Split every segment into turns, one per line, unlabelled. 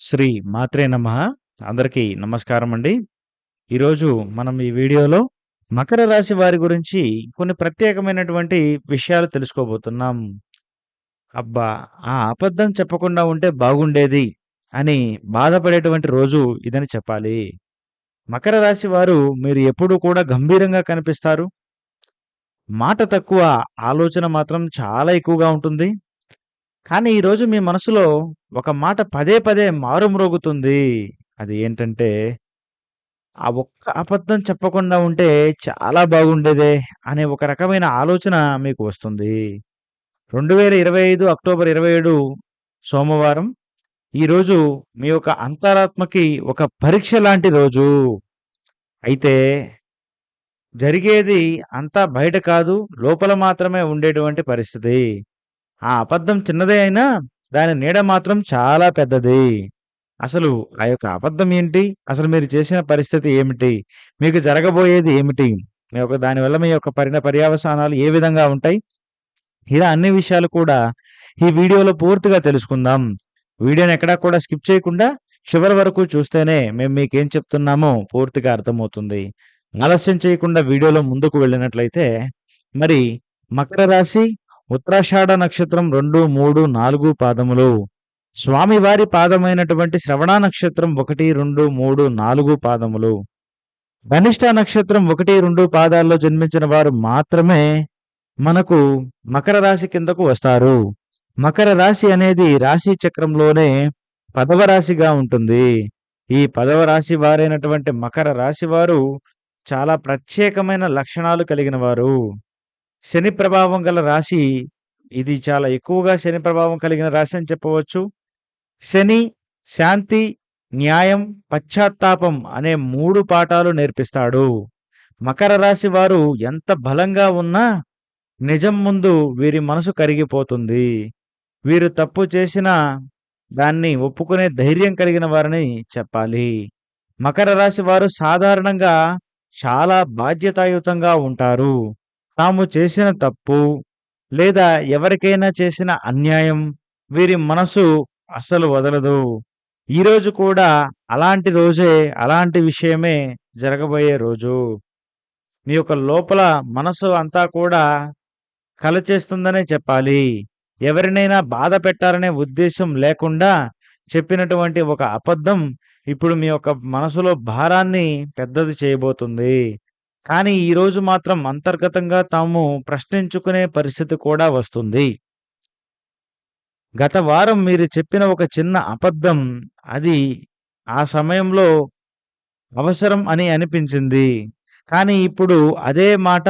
శ్రీ మాత్రే నమ. అందరికీ నమస్కారం అండి ఈరోజు మనం ఈ వీడియోలో మకర రాశి వారి గురించి కొన్ని ప్రత్యేకమైనటువంటి విషయాలు తెలుసుకోబోతున్నాం. అబ్బా ఆ అబద్ధం చెప్పకుండా ఉంటే బాగుండేది అని బాధపడేటువంటి రోజు ఇదని చెప్పాలి. మకర రాశి వారు మీరు ఎప్పుడూ కూడా గంభీరంగా కనిపిస్తారు. మాట తక్కువ ఆలోచన మాత్రం చాలా ఎక్కువగా ఉంటుంది. కానీ ఈరోజు మీ మనసులో ఒక మాట పదే పదే మారుమ్రోగుతుంది అది ఏంటంటే ఆ ఒక్క అబద్ధం చెప్పకుండా ఉంటే చాలా బాగుండేదే అనే ఒక రకమైన ఆలోచన మీకు వస్తుంది. రెండు వేల ఇరవై ఐదు అక్టోబర్ ఇరవై ఏడు సోమవారం ఈరోజు మీ యొక్క అంతరాత్మకి ఒక పరీక్ష లాంటి రోజు. అయితే జరిగేది అంతా బయట కాదు లోపల మాత్రమే ఉండేటువంటి పరిస్థితి. ఆ అబద్ధం చిన్నదే అయినా దాని నీడ మాత్రం చాలా పెద్దది. అసలు ఆ యొక్క అబద్ధం ఏంటి? అసలు మీరు చేసిన పరిస్థితి ఏమిటి? మీకు జరగబోయేది ఏమిటి? మీ యొక్క దానివల్ల మీ యొక్క పరిణ పర్యావసానాలు ఏ విధంగా ఉంటాయి? ఇలా అన్ని విషయాలు కూడా ఈ వీడియోలో పూర్తిగా తెలుసుకుందాం. వీడియోని ఎక్కడా కూడా స్కిప్ చేయకుండా చివరి వరకు చూస్తేనే మేము మీకేం చెప్తున్నామో పూర్తిగా అర్థమవుతుంది. ఆలస్యం చేయకుండా వీడియోలో ముందుకు వెళ్ళినట్లయితే మరి మకర రాశి ఉత్తరాషాఢ నక్షత్రం రెండు మూడు నాలుగు పాదములు. స్వామివారి పాదమైనటువంటి శ్రవణ నక్షత్రం ఒకటి రెండు మూడు నాలుగు పాదములు. ధనిష్ట నక్షత్రం ఒకటి రెండు పాదాల్లో జన్మించిన వారు మాత్రమే మనకు మకర రాశి కిందకు వస్తారు. మకర రాశి అనేది రాశి చక్రంలోనే పదవ రాశిగా ఉంటుంది. ఈ పదవ రాశి వారైనటువంటి మకర రాశి వారు చాలా ప్రత్యేకమైన లక్షణాలు కలిగిన వారు. శని ప్రభావం గల రాశి ఇది చాలా ఎక్కువగా శని ప్రభావం కలిగిన రాశి అని చెప్పవచ్చు. శని శాంతి న్యాయం పశ్చాత్తాపం అనే మూడు పాఠాలు నేర్పిస్తాడు. మకర రాశి వారు ఎంత బలంగా ఉన్నా నిజం ముందు వీరి మనసు కరిగిపోతుంది. వీరు తప్పు చేసిన దాన్ని ఒప్పుకునే ధైర్యం కలిగిన వారని చెప్పాలి. మకర రాశి వారు సాధారణంగా చాలా బాధ్యతాయుతంగా ఉంటారు. తాము చేసిన తప్పు లేదా ఎవరికైనా చేసిన అన్యాయం వీరి మనసు అస్సలు వదలదు. ఈరోజు కూడా అలాంటి రోజే అలాంటి విషయమే జరగబోయే రోజు. మీ యొక్క లోపల మనసు అంతా కూడా కలచేస్తుందనే చెప్పాలి. ఎవరినైనా బాధ పెట్టాలనే ఉద్దేశం లేకుండా చెప్పినటువంటి ఒక అబద్ధం ఇప్పుడు మీ యొక్క మనసులో భారాన్ని పెద్దది చేయబోతుంది. కానీ ఈరోజు మాత్రం అంతర్గతంగా తాము ప్రశ్నించుకునే పరిస్థితి కూడా వస్తుంది. గత వారం మీరు చెప్పిన ఒక చిన్న అబద్ధం అది ఆ సమయంలో అవసరం అని అనిపించింది. కానీ ఇప్పుడు అదే మాట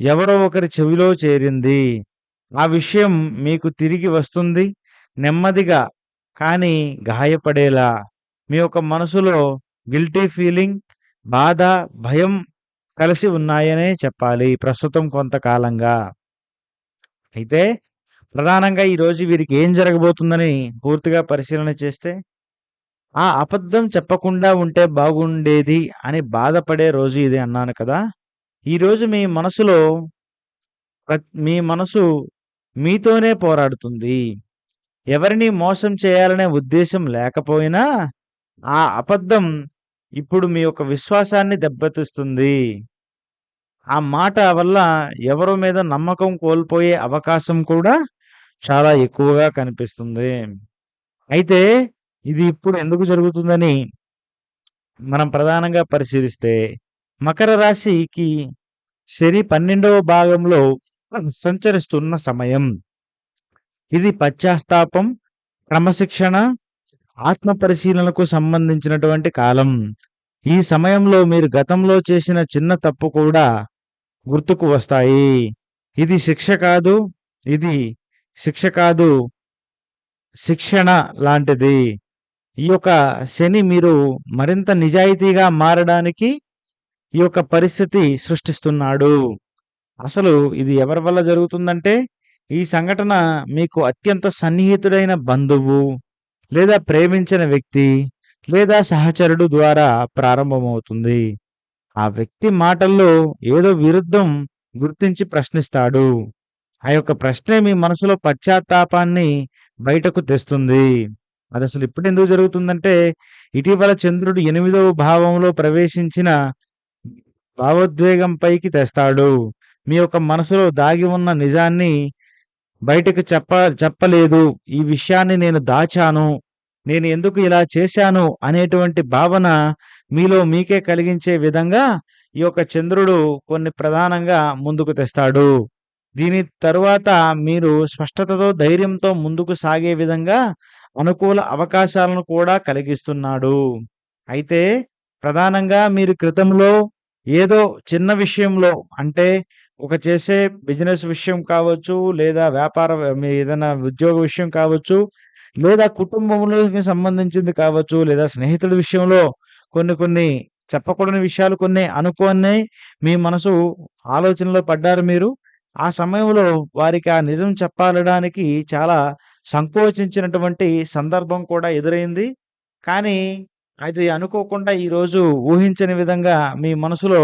ఎవరో ఒకరి చెవిలో చేరింది. ఆ విషయం మీకు తిరిగి వస్తుంది నెమ్మదిగా కానీ గాయపడేలా. మీ యొక్క మనసులో గిల్టీ ఫీలింగ్ బాధ భయం కలిసి ఉన్నాయనే చెప్పాలి ప్రస్తుతం కొంతకాలంగా. అయితే ప్రధానంగా ఈరోజు వీరికి ఏం జరగబోతుందని పూర్తిగా పరిశీలన చేస్తే ఆ అబద్ధం చెప్పకుండా ఉంటే బాగుండేది అని బాధపడే రోజు ఇది అన్నాను కదా. ఈరోజు మీ మనసులో మీ మనసు మీతోనే పోరాడుతుంది. ఎవరిని మోసం చేయాలనే ఉద్దేశం లేకపోయినా ఆ అబద్ధం ఇప్పుడు మీ యొక్క విశ్వాసాన్ని దెబ్బతీస్తుంది. ఆ మాట వల్ల ఎవరి మీద నమ్మకం కోల్పోయే అవకాశం కూడా చాలా ఎక్కువగా కనిపిస్తుంది. అయితే ఇది ఇప్పుడు ఎందుకు జరుగుతుందని మనం ప్రధానంగా పరిశీలిస్తే మకర రాశికి శని పన్నెండవ భాగంలో సంచరిస్తున్న సమయం. ఇది పశ్చాత్తాపం క్రమశిక్షణ ఆత్మ పరిశీలనకు సంబంధించినటువంటి కాలం. ఈ సమయంలో మీరు గతంలో చేసిన చిన్న తప్పు కూడా గుర్తుకు వస్తాయి. ఇది శిక్ష కాదు ఇది శిక్ష కాదు శిక్షణ లాంటిది. ఈ యొక్క శని మీరు మరింత నిజాయితీగా మారడానికి ఈ యొక్క పరిస్థితి సృష్టిస్తున్నాడు. అసలు ఇది ఎవరి వల్ల జరుగుతుందంటే ఈ సంఘటన మీకు అత్యంత సన్నిహితుడైన బంధువు లేదా ప్రేమించిన వ్యక్తి లేదా సహచరుడు ద్వారా ప్రారంభమవుతుంది ఆ వ్యక్తి మాటల్లో ఏదో విరుద్ధం గుర్తించి ప్రశ్నిస్తాడు ఆ యొక్క ప్రశ్నే మీ మనసులో పశ్చాత్తాపాన్ని బయటకు తెస్తుంది అది అసలు ఇప్పుడు ఎందుకు జరుగుతుందంటే, ఇటీవల చంద్రుడు ఎనిమిదవ భావంలో ప్రవేశించిన భావోద్వేగం పైకి తెస్తాడు. మీ యొక్క మనసులో దాగి ఉన్న నిజాన్ని బయటకు చెప్ప చెప్పలేదు. ఈ విషయాన్ని నేను దాచాను. నేను ఎందుకు ఇలా చేశాను అనేటువంటి భావన మీలో మీకే కలిగించే విధంగా ఈ యొక్క చంద్రుడు కొన్ని ప్రధానంగా ముందుకు తెస్తాడు. దీని తరువాత మీరు స్పష్టతతో, ధైర్యంతో ముందుకు సాగే విధంగా అనుకూల అవకాశాలను కూడా కలిగిస్తున్నాడు. అయితే ప్రధానంగా మీరు క్రితంలో ఏదో చిన్న విషయంలో అంటే ఒక చేసే బిజినెస్ విషయం కావచ్చు, లేదా వ్యాపార మీ ఏదైనా ఉద్యోగ విషయం కావచ్చు, లేదా కుటుంబంలోకి సంబంధించింది కావచ్చు, లేదా స్నేహితుల విషయంలో కొన్ని కొన్ని చెప్పకూడని విషయాలు కొన్ని అనుకోని మీ మనసు ఆలోచనలో పడ్డారు మీరు. ఆ సమయంలో వారికి ఆ నిజం చెప్పాలడానికి చాలా సంకోచించినటువంటి సందర్భం కూడా ఎదురైంది. కానీ అది అనుకోకుండా ఈరోజు ఊహించని విధంగా మీ మనసులో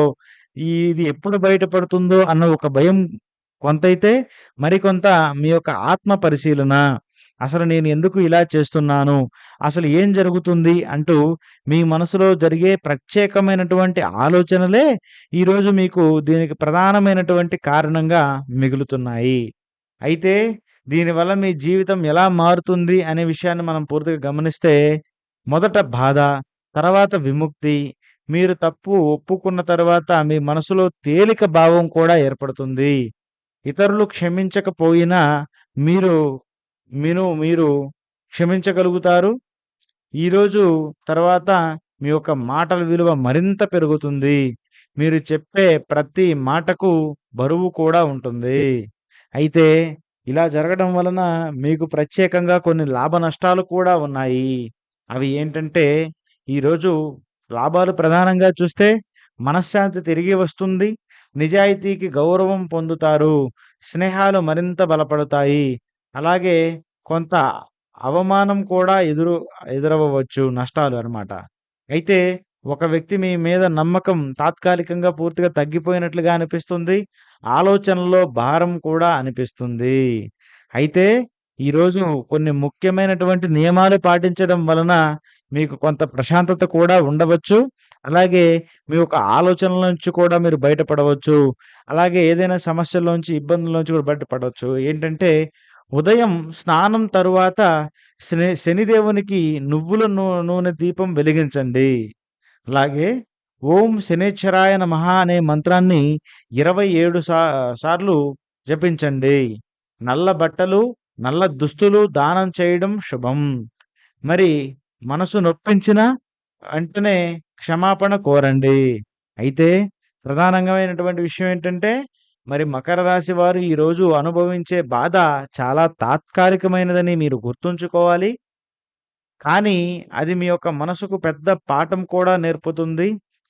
ఇది ఎప్పుడు బయటపడుతుందో అన్న ఒక భయం కొంతైతే, మరికొంత మీ యొక్క ఆత్మ పరిశీలన. అసలు నేను ఎందుకు ఇలా చేస్తున్నాను? అసలు ఏం జరుగుతుంది? అంటూ మీ మనసులో జరిగే ప్రత్యేకమైనటువంటి ఆలోచనలే ఈరోజు మీకు దీనికి ప్రధానమైనటువంటి కారణంగా మిగులుతున్నాయి. అయితే దీనివల్ల మీ జీవితం ఎలా మారుతుంది అనే విషయాన్ని మనం పూర్తిగా గమనిస్తే, మొదట బాధ, తర్వాత విముక్తి. మీరు తప్పు ఒప్పుకున్న తర్వాత మీ మనసులో తేలిక భావం కూడా ఏర్పడుతుంది. ఇతరులు క్షమించకపోయినా మీరు మీను మీరు క్షమించగలుగుతారు. ఈరోజు తర్వాత మీ యొక్క మాటల విలువ మరింత పెరుగుతుంది. మీరు చెప్పే ప్రతి మాటకు బరువు కూడా ఉంటుంది. అయితే ఇలా జరగడం వలన మీకు ప్రత్యేకంగా కొన్ని లాభ నష్టాలు కూడా ఉన్నాయి. అవి ఏంటంటే, ఈరోజు లాభాలు ప్రధానంగా చూస్తే మనశ్శాంతి తిరిగి వస్తుంది. నిజాయితీకి గౌరవం పొందుతారు. స్నేహాలు మరింత బలపడతాయి. అలాగే కొంత అవమానం కూడా ఎదురు ఎదురవ్వవచ్చు. నష్టాలు అనమాట అయితే ఒక వ్యక్తి మీ మీద నమ్మకం తాత్కాలికంగా పూర్తిగా తగ్గిపోయినట్లుగా అనిపిస్తుంది. ఆలోచనలో భారం కూడా అనిపిస్తుంది. అయితే ఈరోజు కొన్ని ముఖ్యమైనటువంటి నియమాలు పాటించడం వలన మీకు కొంత ప్రశాంతత కూడా ఉండవచ్చు. అలాగే మీ యొక్క ఆలోచనల నుంచి కూడా మీరు బయటపడవచ్చు. అలాగే ఏదైనా సమస్యల్లోంచి, ఇబ్బందుల్లోంచి కూడా బయటపడవచ్చు. ఏంటంటే ఉదయం స్నానం తరువాత శని శనిదేవునికి నువ్వుల నూనె దీపం వెలిగించండి. అలాగే ఓం శనేశ్వరాయ నమః అనే మంత్రాన్ని 27 సా సార్లు జపించండి. నల్ల బట్టలు, నల్ల దుస్తులు దానం చేయడం శుభం. మరి మనసు నొప్పించిన వెంటనే క్షమాపణ కోరండి. అయితే ప్రధానమైనటువంటి విషయం ఏంటంటే, మరి మకర రాశి వారు ఈరోజు అనుభవించే బాధ చాలా తాత్కాలికమైనదని మీరు గుర్తుంచుకోవాలి. కానీ అది మీ యొక్క మనసుకు పెద్ద పాఠం కూడా నేర్పుతుంది.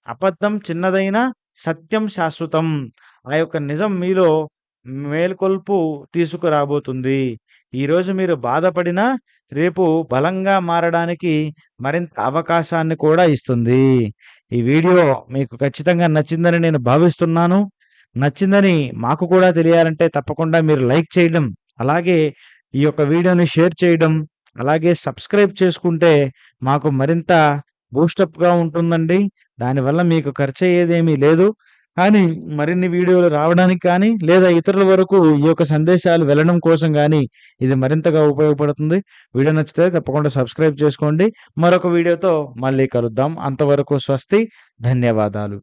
అబద్ధం చిన్నదైనా సత్యం శాశ్వతం. ఆ యొక్క నిజం మీలో మేల్కొల్పు తీసుకురాబోతుంది. ఈరోజు మీరు బాధపడినా రేపు బలంగా మారడానికి మరింత అవకాశాన్ని కూడా ఇస్తుంది. ఈ వీడియో మీకు ఖచ్చితంగా నచ్చిందని నేను భావిస్తున్నాను. నచ్చిందని మాకు కూడా తెలియాలంటే తప్పకుండా మీరు లైక్ చేయడం, అలాగే ఈ యొక్క వీడియోని షేర్ చేయడం, అలాగే సబ్స్క్రైబ్ చేసుకుంటే మాకు మరింత బూస్టప్‌గా ఉంటుందండి. దానివల్ల మీకు ఖర్చయ్యేదేమీ లేదు. కానీ మరిన్ని వీడియోలు రావడానికి కానీ, లేదా ఇతరుల వరకు ఈ యొక్క సందేశాలు వెళ్ళడం కోసం కానీ ఇది మరింతగా ఉపయోగపడుతుంది. వీడియో నచ్చితే తప్పకుండా సబ్స్క్రైబ్ చేసుకోండి. మరొక వీడియోతో మళ్ళీ కలుద్దాం. అంతవరకు స్వస్తి. ధన్యవాదాలు.